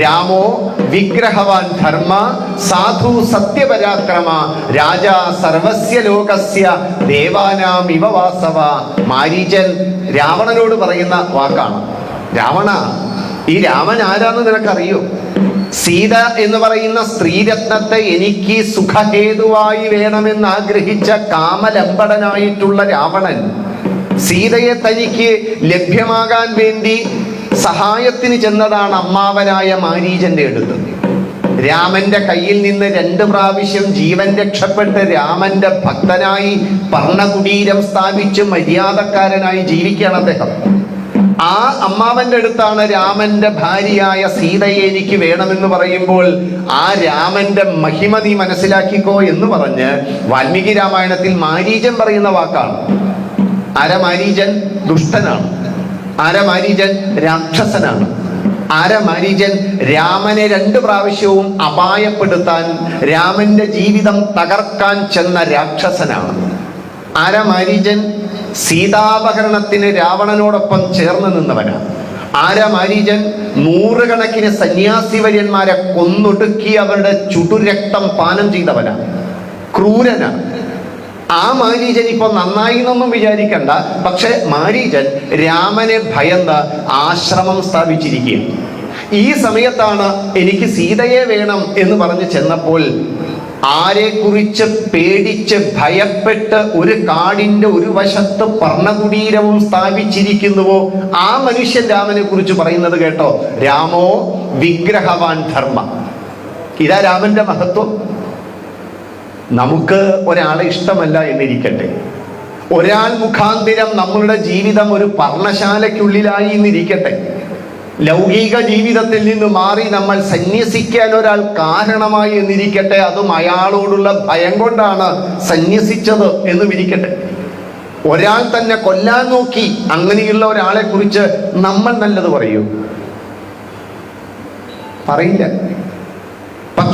രാമോ വിഗ്രഹവാൻ ധർമ്മ സാധു സത്യപരാക്രമ രാജാ സർവസ്യ ലോകസ്യ ദേവാനാം ഇവ വാസവ. മാരീചൻ രാവണനോട് പറയുന്ന വാക്കാണ്. രാവണ ഈ രാമൻ ആരാന്ന് നിനക്കറിയോ? സീത എന്ന് പറയുന്ന സ്ത്രീരത്നത്തെ എനിക്ക് സുഖഹേതുവായി വേണമെന്ന് ആഗ്രഹിച്ച കാമലമ്പടനായിട്ടുള്ള രാവണൻ സീതയെ തനിക്ക് ലഭ്യമാകാൻ വേണ്ടി സഹായത്തിന് ചെന്നതാണ് അമ്മാവനായ മാരീജന്റെ അടുത്ത്. രാമന്റെ കയ്യിൽ നിന്ന് രണ്ട് പ്രാവശ്യം ജീവൻ രക്ഷപ്പെട്ട് രാമന്റെ ഭക്തനായി പർണകുടീരം സ്ഥാപിച്ച് മര്യാദക്കാരനായി ജീവിക്കുകയാണ് അദ്ദേഹം. ആ അമ്മാവന്റെ അടുത്താണ് രാമന്റെ ഭാര്യയായ സീതയെ എനിക്ക് വേണമെന്ന് പറയുമ്പോൾ ആ രാമന്റെ മഹിമ നീ മനസ്സിലാക്കിക്കോ എന്ന് പറഞ്ഞ് വാൽമീകി രാമായണത്തിൽ മാരീജൻ പറയുന്ന വാക്കാണ്. ആരമാരീജൻ ദുഷ്ടനാണ്. ആരമാരീജൻ രാക്ഷസനാണ്. ആരമാരീജൻ രാമനെ രണ്ട് പ്രാവശ്യവും അപായപ്പെടുത്താൻ രാമന്റെ ജീവിതം തകർക്കാൻ ചെന്ന രാക്ഷസനാണ്. ആരമാരീജൻ സീതാപഹരണത്തിന് രാവണനോടൊപ്പം ചേർന്ന് നിന്നവനാണ് ആരമാരീജൻ നൂറുകണക്കിന് സന്യാസിവര്യന്മാരെ കൊന്നൊടുക്കി അവരുടെ ചുടുരക്തം പാനം ചെയ്തവനാണ് ക്രൂരനാണ് ആ മാരീചൻ ഇപ്പൊ നന്നായി എന്നൊന്നും വിചാരിക്കണ്ട. പക്ഷെ മാരീചൻ രാമനെ ഭയന്ന് ആശ്രമം സ്ഥാപിച്ചിരിക്കുകയും ഈ സമയത്താണ് എനിക്ക് സീതയെ വേണം എന്ന് പറഞ്ഞ് ചെന്നപ്പോൾ ആരെക്കുറിച്ച് പേടിച്ച് ഭയപ്പെട്ട് ഒരു കാടിന്റെ ഒരു വശത്ത് പർണകുടീരവും സ്ഥാപിച്ചിരിക്കുന്നുവോ? ആ മനുഷ്യൻ രാമനെ കുറിച്ച് പറയുന്നത് കേട്ടോ. രാമോ വിഗ്രഹവാൻ ധർമ്മ. ഇതാ രാമന്റെ മഹത്വം. നമുക്ക് ഒരാളെ ഇഷ്ടമല്ല എന്നിരിക്കട്ടെ. ഒരാൾ മുഖാന്തിരം നമ്മളുടെ ജീവിതം ഒരു പർണശാലയ്ക്കുള്ളിലായി എന്നിരിക്കട്ടെ. ലൗകിക ജീവിതത്തിൽ നിന്ന് മാറി നമ്മൾ സന്യസിക്കാൻ ഒരാൾ കാരണമായി എന്നിരിക്കട്ടെ. അതും അയാളോടുള്ള ഭയം കൊണ്ടാണ് സന്യസിച്ചത് എന്നും ഇരിക്കട്ടെ. ഒരാൾ തന്നെ കൊല്ലാൻ നോക്കി അങ്ങനെയുള്ള ഒരാളെ കുറിച്ച് നമ്മൾ നല്ലത് പറയൂ. പറയില്ല.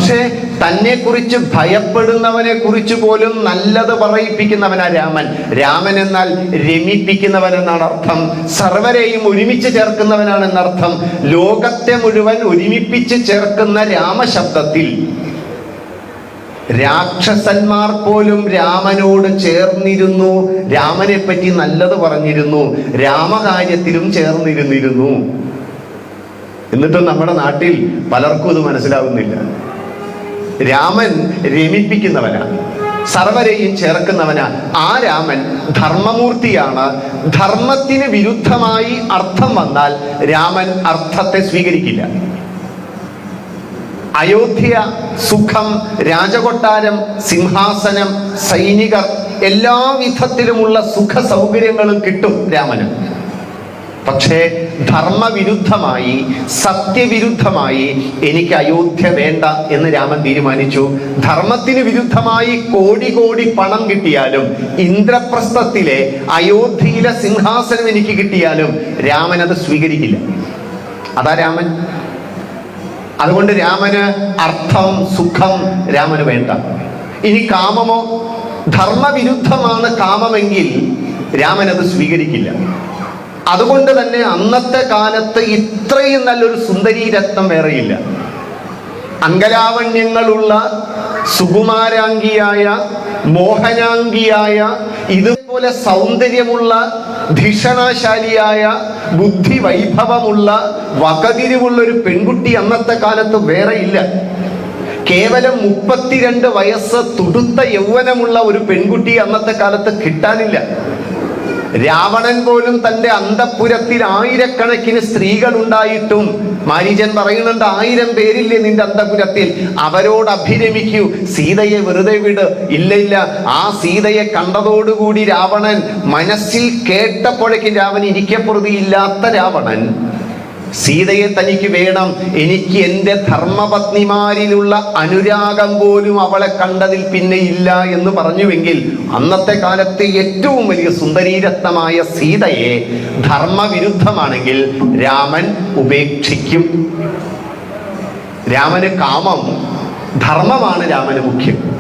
പക്ഷേ തന്നെ കുറിച്ച് ഭയപ്പെടുന്നവനെ കുറിച്ച് പോലും നല്ലത് പറയിപ്പിക്കുന്നവനാ രാമൻ. രാമൻ എന്നാൽ രമിപ്പിക്കുന്നവൻ എന്നാണ് അർത്ഥം. സർവരെയും ഒരുമിച്ച് ചേർക്കുന്നവനാണ് എന്നർത്ഥം ലോകത്തെ മുഴുവൻ ഒരുമിപ്പിച്ച് ചേർക്കുന്ന രാമശബ്ദത്തിൽ രാക്ഷസന്മാർ പോലും രാമനോട് ചേർന്നിരുന്നു. രാമനെ പറ്റി നല്ലത് പറഞ്ഞിരുന്നു. രാമകാര്യത്തിലും ചേർന്നിരുന്നിരുന്നു. എന്നിട്ടും നമ്മുടെ നാട്ടിൽ പലർക്കും ഇത് മനസ്സിലാവുന്നില്ല. രാമൻ രമിപ്പിക്കുന്നവനാണ്. സർവരെയും ചേർക്കുന്നവനാണ് ആ രാമൻ ധർമ്മമൂർത്തിയാണ്. ധർമ്മത്തിന് വിരുദ്ധമായി അർത്ഥം വന്നാൽ രാമൻ അർത്ഥത്തെ സ്വീകരിക്കില്ല. അയോധ്യ സുഖം രാജകൊട്ടാരം സിംഹാസനം സൈനികർ എല്ലാ വിധത്തിലുമുള്ള സുഖ സൗകര്യങ്ങളും കിട്ടും രാമന്. പക്ഷേ ധർമ്മവിരുദ്ധമായി സത്യവിരുദ്ധമായി എനിക്ക് അയോധ്യ വേണ്ട എന്ന് രാമൻ തീരുമാനിച്ചു. ധർമ്മത്തിന് വിരുദ്ധമായി കോടി കോടി പണം കിട്ടിയാലും ഇന്ദ്രപ്രസ്ഥത്തിലെ അയോധ്യയിലെ സിംഹാസനം എനിക്ക് കിട്ടിയാലും രാമൻ അത് സ്വീകരിക്കില്ല. അതാ രാമൻ. അതുകൊണ്ട് രാമന് അർത്ഥം സുഖം രാമന് വേണ്ട. ഇനി കാമമോ? ധർമ്മവിരുദ്ധമാണ് കാമമെങ്കിൽ രാമൻ അത് സ്വീകരിക്കില്ല. അതുകൊണ്ട് തന്നെ അന്നത്തെ കാലത്ത് ഇത്രയും നല്ലൊരു സുന്ദരി രത്നം വേറെയില്ല. അങ്കലാവണ്യങ്ങളുള്ള സുകുമാരാംഗിയായ മോഹനാംഗിയായ ഇതുപോലെ സൗന്ദര്യമുള്ള ഭീഷണശാലിയായ ബുദ്ധി വൈഭവമുള്ള വകതിരിവുള്ള ഒരു പെൺകുട്ടി അന്നത്തെ കാലത്ത് വേറെ ഇല്ല കേവലം മുപ്പത്തിരണ്ട് വയസ്സ് തുടുത്ത യൗവനമുള്ള ഒരു പെൺകുട്ടി അന്നത്തെ കാലത്ത് കിട്ടാനില്ല. രാവണൻ പോലും തന്റെ അന്തപുരത്തിൽ ആയിരക്കണക്കിന് സ്ത്രീകൾ ഉണ്ടായിട്ടും മാരീജൻ പറയുന്നുണ്ട് ആയിരം പേരില്ലേ നിന്റെ അന്തപുരത്തിൽ. അവരോട് അഭിരമിക്കൂ സീതയെ വെറുതെ വിട്. ഇല്ല ഇല്ല. ആ സീതയെ കണ്ടതോടുകൂടി രാവണൻ മനസ്സിൽ കേട്ടപ്പോഴേക്കും രാവൻ ഇരിക്കപ്പുറതിയില്ലാത്ത രാവണൻ. സീതയെ തനിക്ക് വേണം. എനിക്ക് എന്റെ ധർമ്മപത്നിമാരിലുള്ള അനുരാഗം പോലും അവളെ കണ്ടതിൽ പിന്നെ ഇല്ല എന്ന് പറഞ്ഞുവെങ്കിൽ അന്നത്തെ കാലത്തെ ഏറ്റവും വലിയ സുന്ദരീരത്നമായ സീതയെ ധർമ്മവിരുദ്ധമാണെങ്കിൽ രാമൻ ഉപേക്ഷിക്കും. രാമന് കാമം ധർമ്മമാണ് രാമന് മുഖ്യം.